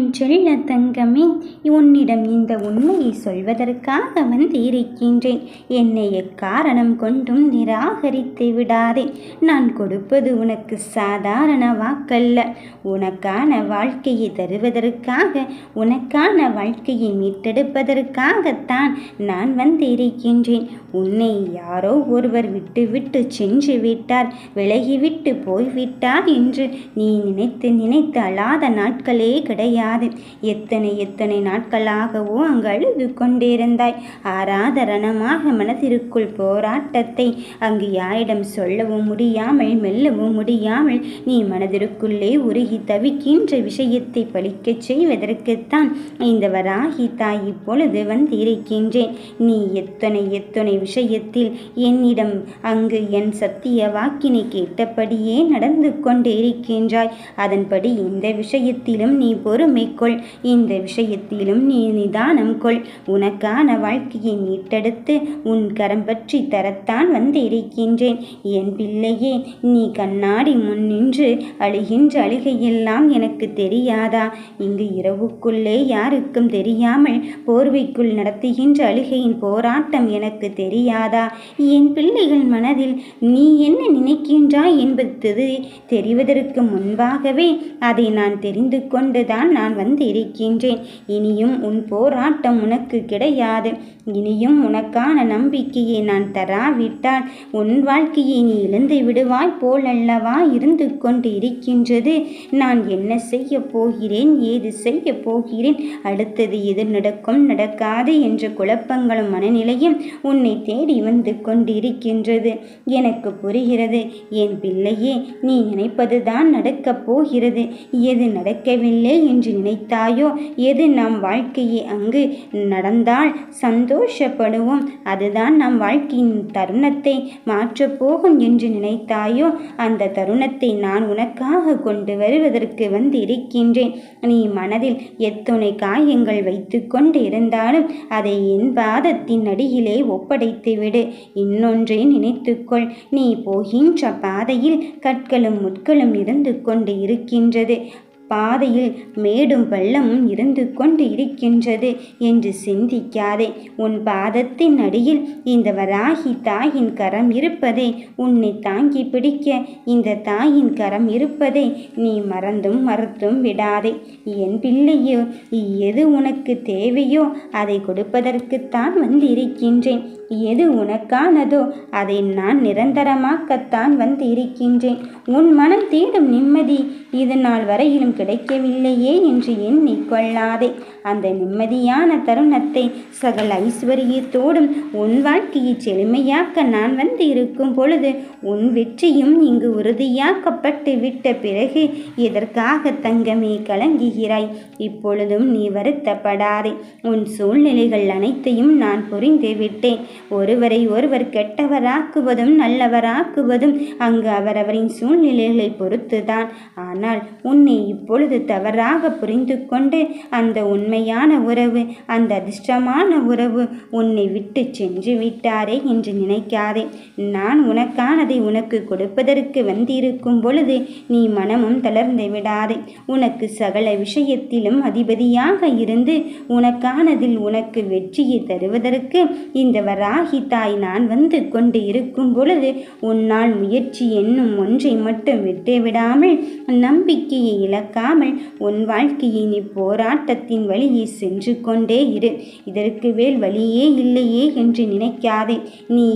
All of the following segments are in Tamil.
என் செல்ல தங்கமே உன்னிடம் இந்த உண்மையை சொல்வதற்காக வந்திருக்கின்றேன். என்னை எக்காரணம் கொண்டும் நிராகரித்து விடாதே. நான் கொடுப்பது உனக்கு சாதாரண வாக்கல்ல. உனக்கான வாழ்க்கையை தருவதற்காக உனக்கான வாழ்க்கையை மீட்டெடுப்பதற்காகத்தான் நான் வந்திருக்கின்றேன். உன்னை யாரோ ஒருவர் விட்டு விட்டு சென்று விட்டார். விலகிவிட்டு போய்விட்டார் என்று நீ நினைத்து நினைத்து அழாத நாட்களே கிடையாது. எத்தனை எத்தனை நாட்களாகவோ அங்கு அழுது கொண்டிருந்தாய். ஆராதரணமாக மனதிற்குள் போராட்டத்தை அங்கு யாரிடம் சொல்லவும் முடியாமல் மெல்லவும் முடியாமல் நீ மனதிற்குள்ளே உருகி தவிக்கின்ற விஷயத்தை பழிக்கச் செய்வதற்குத்தான் இந்த வராகி தாய் இப்பொழுது வந்திருக்கின்றேன். நீ எத்தனை எத்தனை விஷயத்தில் என்னிடம் அங்கு என் சத்திய வாக்கினை கேட்டபடியே நடந்து கொண்டிருக்கின்றாய். அதன்படி இந்த விஷயத்திலும் நீ பொறுமை கொள் இந்த விஷயத்திலும் நீ நிதானம் கொள். உனக்கான வாழ்க்கையை மீட்டெடுத்து உன் கரம் பற்றி தரத்தான் வந்து இருக்கின்றேன் என் பிள்ளையே நீ கண்ணாடி முன் நின்று அழுகின்ற அழுகையெல்லாம் எனக்கு தெரியாதா? இங்கு இரவுக்குள்ளே யாருக்கும் தெரியாமல் போர்வைக்குள் நடத்துகின்ற அழுகையின் போராட்டம் எனக்கு தெரியாதா? என் பிள்ளைகள் மனதில் நீ என்ன நினைக்கின்றாய் என்பது தெரிவதற்கு முன்பாகவே அதை நான் தெரிந்து கொண்டுதான் நான் நான் வந்திருக்கின்றேன். இனியும் உன் போராட்டம் உனக்கு கிடையாது. இனியும் உனக்கான நம்பிக்கையை நான் தராவிட்டால் உன் வாழ்க்கையை நீ இழந்து விடுவாய் போல் அல்லவா இருந்து கொண்டு இருக்கின்றது. நான் என்ன செய்ய போகிறேன்? ஏது செய்ய போகிறேன்? அடுத்தது எது நடக்கும்? நடக்காது என்ற குழப்பங்களும் மனநிலையும் உன்னை தேடி வந்து கொண்டிருக்கின்றது. எனக்கு புரிகிறது. என் பிள்ளையே நீ நினைப்பதுதான் நடக்கப் போகிறது. எது நடக்கவில்லை என்று நினைத்தாயோ? எது நம் வாழ்க்கையை அங்கு நடந்தால் சந்தோஷப்படுவோம். அதுதான் நம் வாழ்க்கையின் தருணத்தை மாற்றப் போகும் என்று நினைத்தாயோ? அந்த தருணத்தை நான் உனக்காக கொண்டு வருவதற்கு வந்து இருக்கின்றேன் நீ மனதில் எத்தனை காயங்கள் வைத்து கொண்டு இருந்தாலும் அதை என் பாதத்தின் அடியிலே ஒப்படைத்து விடு இன்னொன்றை நினைத்துக்கொள் நீ போகின்ற பாதையில் கற்களும் முட்களும் இருந்து கொண்டு இருக்கின்றது. பாதையில் மேடும் பள்ளமும் இருந்து கொண்டு இருக்கின்றது என்று சிந்திக்காதே. உன் பாதத்தின் அடியில் இந்த வராகி தாயின் கரம் இருப்பதை உன்னை தாங்கி பிடிக்க இந்த தாயின் கரம் இருப்பதை நீ மறந்தும் மறுத்தும் விடாதே. என் பிள்ளையோ எது உனக்கு தேவையோ அதை கொடுப்பதற்குத்தான் வந்திருக்கின்றேன். எது உனக்கானதோ அதை நான் நிரந்தரமாக்கத்தான் வந்து இருக்கின்றேன் உன் மனம் தேடும் நிம்மதி இது நாள் வரையிலும் கிடைக்கவில்லையே என்று எண்ணிக்கொள்ளாதே அந்த நிம்மதியான தருணத்தை சகல ஐஸ்வர்யத்தோடும் உன் வாழ்க்கையை செழுமையாக்க நான் வந்து இருக்கும் பொழுது உன் வெற்றியும் இங்கு உறுதியாக்கப்பட்டு விட்ட பிறகு இதற்காக தங்கமே கலங்குகிறாய்? இப்பொழுதும் நீ வருத்தப்படாதே. உன் சூழ்நிலைகள் அனைத்தையும் நான் புரிந்து விட்டேன். ஒருவரை ஒருவர் கெட்டவராக்குவதும் நல்லவராக்குவதும் அங்கு அவரவரின் சூழ்நிலைகளை பொறுத்துதான். ஆனால் உன்னை இப்பொழுது தவறாக புரிந்து கொண்டு அந்த உண்மையான உறவு அந்த அதிர்ஷ்டமான உறவு உன்னை விட்டு சென்று விட்டாரே என்று நினைக்காதே. நான் உனக்கானதை உனக்கு கொடுப்பதற்கு வந்திருக்கும் பொழுது நீ மனமும் தளர்ந்து விடாதே. உனக்கு சகல விஷயத்திலும் அதிபதியாக இருந்து உனக்கானதில் உனக்கு வெற்றியை தருவதற்கு இந்த வரா தாய் நான் வந்து கொண்டு இருக்கும் பொழுது உன்னால் முயற்சி என்னும் ஒன்றை மட்டும் விட்டுவிடாமல் நம்பிக்கையை இழக்காமல் உன் வாழ்க்கையை நீ போராட்டத்தின் வழியை சென்று கொண்டே இரு. இதற்கு வேல் வழியே இல்லையே என்று நினைக்காதே. நீ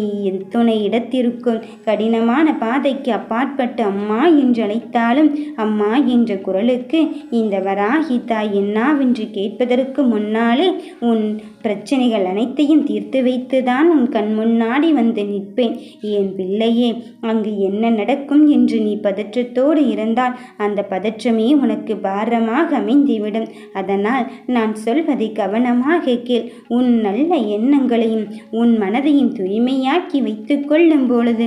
துணை இடத்திற்கும் கடினமான பாதைக்கு அப்பாற்பட்டு அம்மா என்று அழைத்தாலும் அம்மா என்ற குரலுக்கு இந்த வராகி தாய் என்னாவென்று கேட்பதற்கு முன்னாலே உன் பிரச்சனைகள் அனைத்தையும் தீர்த்து வைத்துதான் உன் கண் முன்னாடி வந்து நிற்பேன். என் பிள்ளையே அங்கு என்ன நடக்கும் என்று நீ பதற்றத்தோடு இருந்தால் அந்த பதற்றமே உனக்கு பாரமாக அமைந்துவிடும். அதனால் நான் சொல்வதை கவனமாக கேள். உன் நல்ல எண்ணங்களையும் உன் மனதையும் தூய்மையாக்கி வைத்து கொள்ளும் பொழுது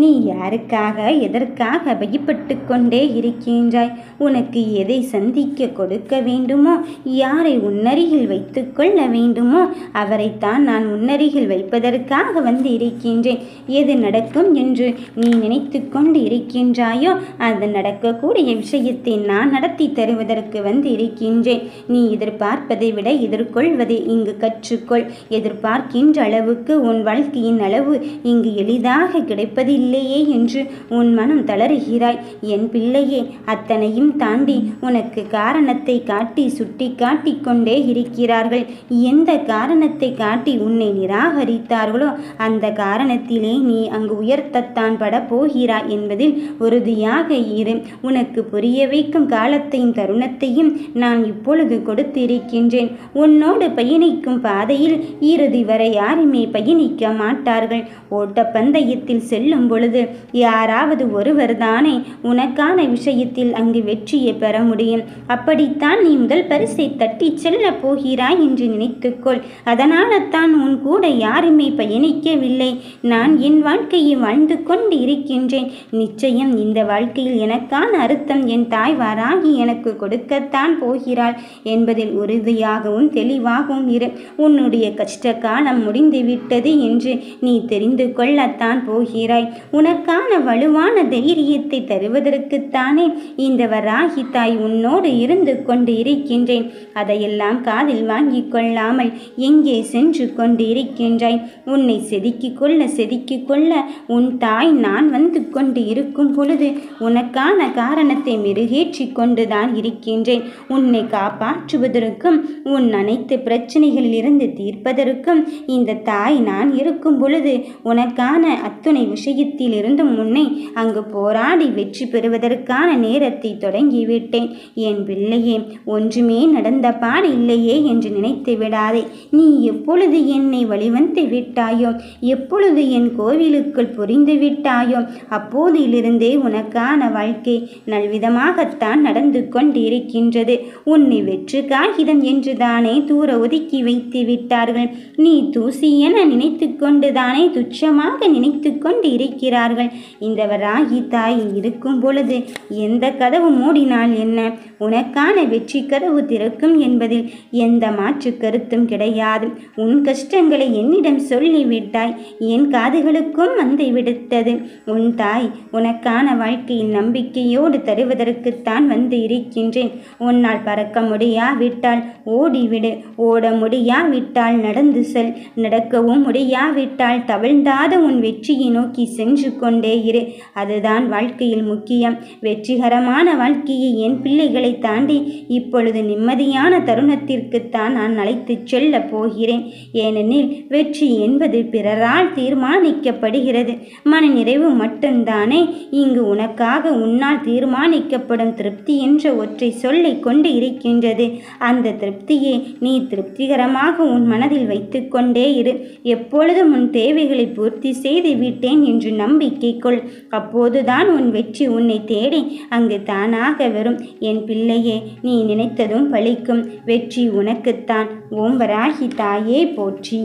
நீ யாருக்காக எதற்காக பயப்பட்டு கொண்டே இருக்கின்றாய்? உனக்கு எதை சந்திக்க கொடுக்க வேண்டுமோ யாரை உன்னருகில் வைத்துக்கொள்ள வேண்டுமோ அவரைத்தான் நான் உன்னருகில் வைப்பதற்காக வந்து இருக்கின்றேன். எது நடக்கும் என்று நீ நினைத்து கொண்டு இருக்கின்றாயோ அது நடக்கக்கூடிய விஷயத்தை நான் நடத்தி தருவதற்கு வந்து இருக்கின்றேன். நீ எதிர்பார்ப்பதை விட எதிர்கொள்வதை இங்கு கற்றுக்கொள். எதிர்பார்க்கின்ற அளவுக்கு உன் வாழ்க்கையின் அளவு இங்கு எளிதாக கிடைப்பதில்லை. இல்லையே என்று உன் மனம் தளருகிறாய். என் பிள்ளையே அத்தனையும் தாண்டி உனக்கு காரணத்தை காட்டி சுட்டி காட்டி கொண்டே இருக்கிறார்கள். எந்த காரணத்தை காட்டி உன்னை நிராகரித்தார்களோ அந்த காரணத்திலே நீ அங்கு உயர்த்தத்தான் பட போகிறாய் என்பதில் உறுதியாக இரு. உனக்கு புரிய வைக்கும் காலத்தையும் தருணத்தையும் நான் இப்பொழுது கொடுத்திருக்கின்றேன். உன்னோடு பயணிக்கும் பாதையில் இறுதி வரை யாருமே பயணிக்க மாட்டார்கள். ஓட்டப்பந்தயத்தில் செல்லும் பொழுது யாராவது ஒருவர் தானே உனக்கான விஷயத்தில் அங்கு வெற்றியை பெற முடியும். அப்படித்தான் நீ முதல் பரிசை தட்டி செல்ல போகிறாய் என்று நினைத்துக்கொள் அதனால தான் உன் கூட யாருமே பயணிக்கவில்லை. நான் என் வாழ்க்கையை வாழ்ந்து கொண்டு இருக்கின்றேன். நிச்சயம் இந்த வாழ்க்கையில் எனக்கான அர்த்தம் என் தாய் வாராகி எனக்கு கொடுக்கத்தான் போகிறாள் என்பதில் உறுதியாகவும் தெளிவாகவும் இரு. உன்னுடைய கஷ்ட காலம் முடிந்துவிட்டது என்று நீ தெரிந்து கொள்ளத்தான் போகிறாய். உனக்கான வலுவான தைரியத்தை தருவதற்குத்தானே இந்த வராகி தாய் உன்னோடு இருந்து கொண்டு இருக்கின்றேன். அதையெல்லாம் காதில் வாங்கி கொள்ளாமல் எங்கே சென்று கொண்டு இருக்கின்றாய்? உன்னை செதுக்கிக் கொள்ள செதுக்கிக் கொள்ள உன் தாய் நான் வந்து கொண்டு இருக்கும் பொழுது உனக்கான காரணத்தை மெருகேற்றி கொண்டுதான் இருக்கின்றேன். உன்னை காப்பாற்றுவதற்கும் உன் அனைத்து பிரச்சனைகளில் இருந்து தீர்ப்பதற்கும் இந்த தாய் நான் இருக்கும் பொழுது உனக்கான அத்துணை விஷயத்தை இருந்தும் முன்னே அங்கு போராடி வெற்றி பெறுவதற்கான நேரத்தை தொடங்கிவிட்டேன். என் பிள்ளையே ஒன்றுமே நடந்த பாடு இல்லையே என்று நினைத்து விடாதே. நீ எப்பொழுது என்னை வழிவந்து விட்டாயோ எப்பொழுது என் கோவிலுக்குள் புரிந்து விட்டாயோ அப்போதிலிருந்தே உனக்கான வாழ்க்கை நல்விதமாகத்தான் நடந்து கொண்டிருக்கின்றது. உன்னை வெற்று காகிதம் என்றுதானே தூர ஒதுக்கி வைத்து விட்டார்கள். நீ தூசி என நினைத்து கொண்டுதானே துச்சமாக நினைத்து கொண்டு இருக்கிறார்கள். இந்த வராகி தாய் இருக்கும் பொழுது எந்த கதவு மூடினால் என்ன? உனக்கான வெற்றி கதவு திறக்கும் என்பதில் எந்த மாற்று கருத்தும் கிடையாது. உன் கஷ்டங்களை என்னிடம் சொல்லிவிட்டாய். என் காதுகளுக்கும் வந்து விடுத்தது. உன் தாய் உனக்கான வாழ்க்கையில் நம்பிக்கையோடு தருவதற்குத்தான் வந்து இருக்கின்றேன். உன்னால் பறக்க முடியாவிட்டால் ஓடிவிடு. ஓட முடியாவிட்டால் நடந்து செல். நடக்கவும் முடியாவிட்டால் தவிழ்ந்தாத உன் வெற்றியை நோக்கி சென்று கொண்டே இரு. அதுதான் வாழ்க்கையில் முக்கியம். வெற்றிகரமான வாழ்க்கையை என் பிள்ளைகளை தாண்டி இப்பொழுது நிம்மதியான தருணத்திற்குத்தான் நான் அழைத்துச் செல்ல போகிறேன். ஏனெனில் வெற்றி என்பது பிறரால் தீர்மானிக்கப்படுகிறது. மனநிறைவு மட்டும்தானே இங்கு உனக்காக உன்னால் தீர்மானிக்கப்படும் திருப்தி என்ற ஒற்றை சொல்லை கொண்டு இருக்கின்றது. அந்த திருப்தியை நீ திருப்திகரமாக உன் மனதில் வைத்துக்கொண்டே இரு. எப்பொழுதும் உன் தேவைகளை பூர்த்தி செய்து விட்டேன் என்று நம்பிக்கை கொள் அப்போதுதான் உன் வெற்றி உன்னை தேடி அங்கு தானாக வரும். என் பிள்ளையே நீ நினைத்ததும் பழிக்கும். வெற்றி உனக்குத்தான். ஓம்பராகி தாயே போற்றி.